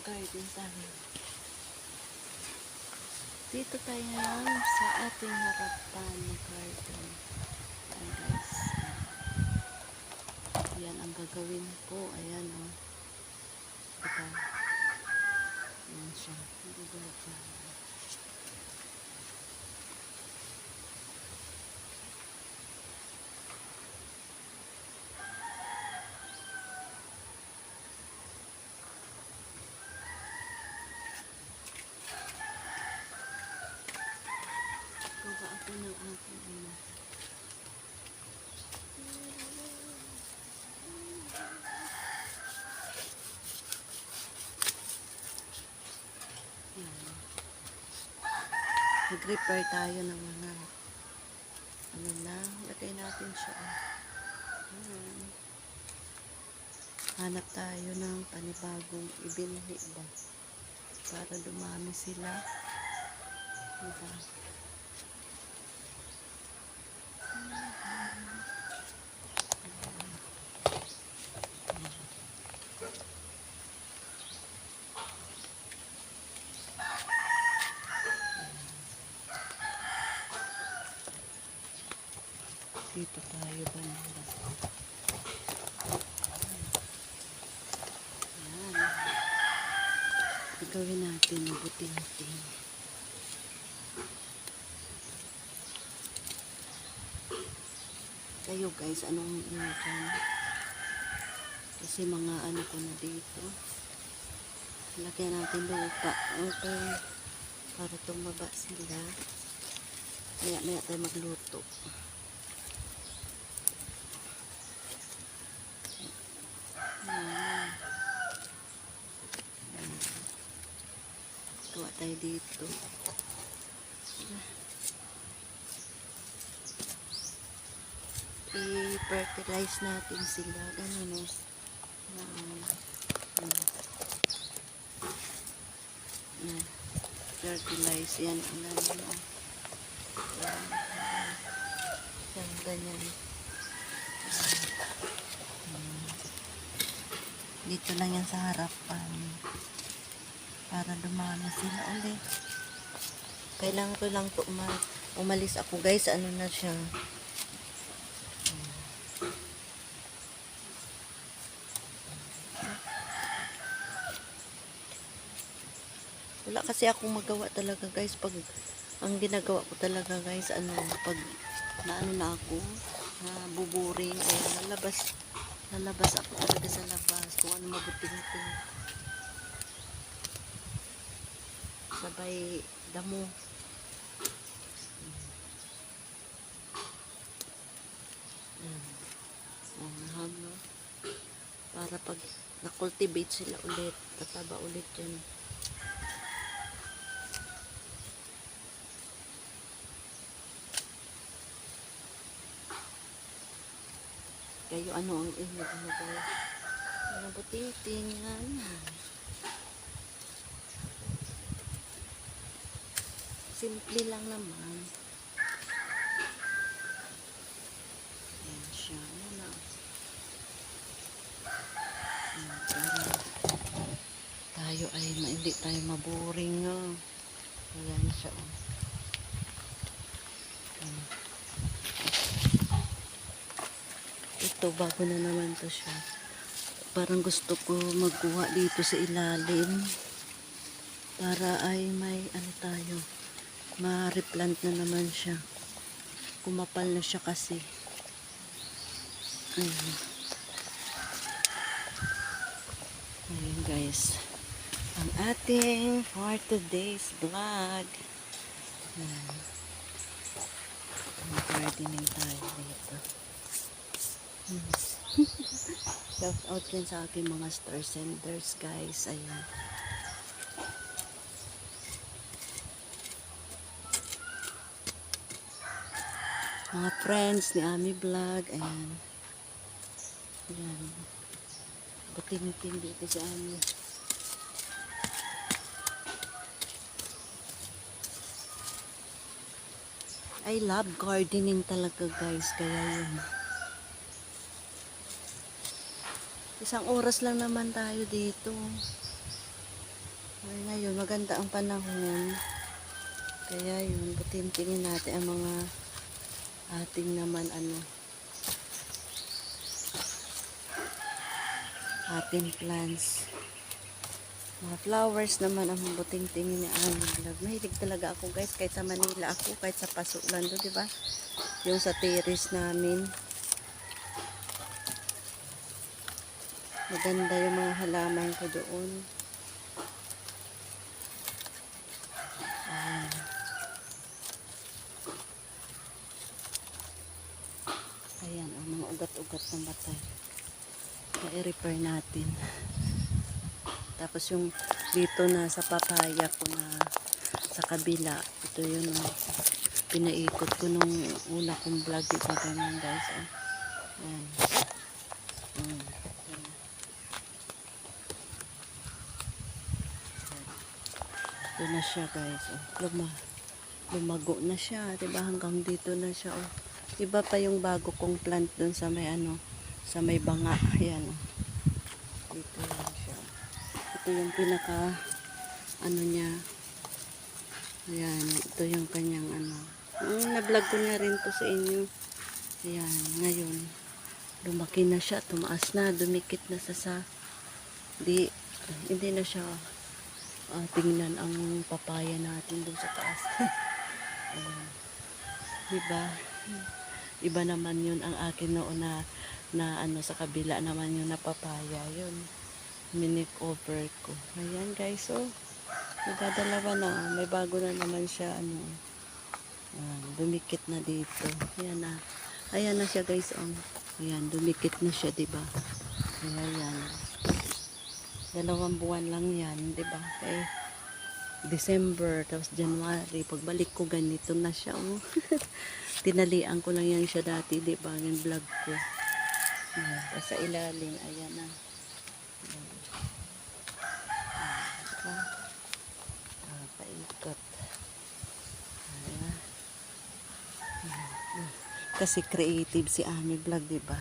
Mag-garden tayo. Dito tayo ngayon sa ating harapan na garden. Ayan guys. Ayan ang gagawin ko. Ayan o. Oh. Diba? Ayan siya. Hindi ba siya? Gawa ako ng aking. Yan. Nag-repair tayo ng mga ano na, lagay natin siya. Yan. Hanap tayo ng panibagong ibinhi ba para dumami sila. Diba? Dito tayo banda. Ayan. Gagawin natin mabuti-buti. Kayo guys, anong dyan? Kasi mga ano ko na dito. Lagyan natin lupa. Okay. Para tumaba sila. Maya-maya tayo magluto. Gawa tayo dito. I-fertilize natin sila. Ganun o. Ayan. Ayan. Ayan. Fertilize. Yan. Ayan. Ayan. Ayan. Ayan. Ganyan. Dito lang yan sa harapan. Para dumami sila ulit. Kailangan ko lang uma- umalis ako guys. Ano na siya. Wala kasi akong magawa talaga guys. Pag ang ginagawa ko talaga guys ano pag naano na ako na buburing ay lalabas lalabas ako talaga sa labas. Kung ano mabuting-buting sabay damo. Oh, nahalo. para pag na-cultivate sila ulit tataba ulit yan kayo ano ang inyo ano ba ano butitin simple lang naman. Yan siya. Yan na. Tayo ay hindi tayo maboring no ayan siya oh. Yan. Ito bago na naman to siya. Parang gusto ko magkuha dito sa ilalim para ay may ano tayo ma-replant na naman siya. Kumapal na siya kasi. Ayun ayun guys. Ang ating for today's vlog. Ayan. Mag-gardening tayo dito Shout out din sa aking mga star senders guys. Ayan. Mga friends ni Ami Vlog. Ayan. Ayan. Buting-buting dito si Ami. I love gardening talaga guys. Kaya yun. Isang oras lang naman tayo dito. Ay, ngayon, maganda ang panahon. Kaya yun, butintingin natin ang mga ating naman ano ating plants. Mga flowers naman ang buting-tingin ni Ani Vlog. Mahilig talaga ako guys, kahit sa Manila ako, kahit sa Pasulan do, di ba? Yung sa terrace namin. Maganda yung mga halaman ko doon. Ayan. Ayan, ang mga ugat-ugat ng batay. Na-repair natin. Tapos yung dito na sa papaya ko na sa kabila, ito yun oh, pinaikot ko nung una kong vlog ito ganyan guys. Ayan. Mm. Ito na siya guys. Oh. Luma, lumago na siya. Diba hanggang dito na siya. Oh. Iba pa yung bago kong plant dun sa may ano, sa may banga. Ayan. Oh. Dito lang siya. Ito yung pinaka ano niya. Ayan. Ito yung kanyang ano. Mm, na-vlog ko na rin to sa inyo. Ayan. Ngayon, lumaki na siya. Tumaas na. Dumikit na sa sa di hindi na siya ah, tingnan ang papaya natin dun sa taas. Ayan. diba? Iba naman yun ang akin noon na, na ano sa kabila naman yun na papaya yun. Minik over ko. Ayan guys, so nagdadalawa na. May bago na naman siya ano. Ayan, dumikit na dito. Ayan na. Ayan na siya guys. Um, ayan, dumikit na siya, diba? Ayan, ayan. Dalawang buwan lang yan, di ba? Kay December, tapos January, pagbalik ko ganito na siya. Oh. Tinalian ko lang yan siya dati, di ba? Yung vlog ko. Ayan, tapos sa ilalim, ayan na. Ah, paikot. Ayan. Ayan. Kasi creative si Ami Vlog, di ba?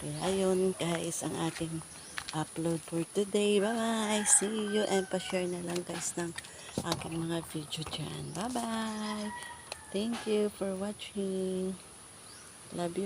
Kaya ayun guys, ang aking upload for today. Bye-bye! See you and pa-share na lang guys ng aking mga video dyan. Bye-bye! Thank you for watching. Love you.